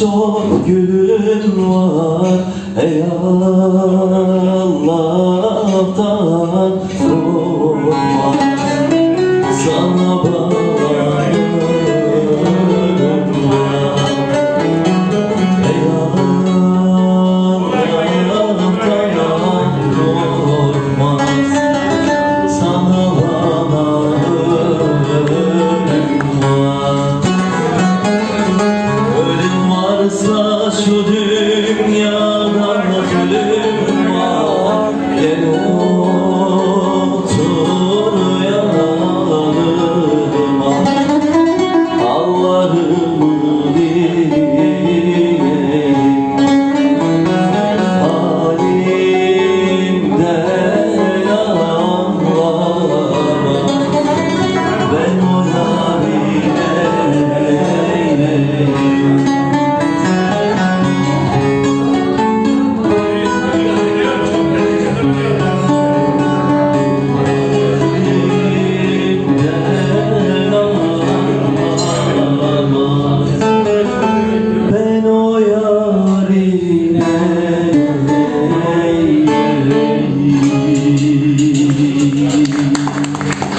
çok gülüm var Ey Allah'tan should Amém.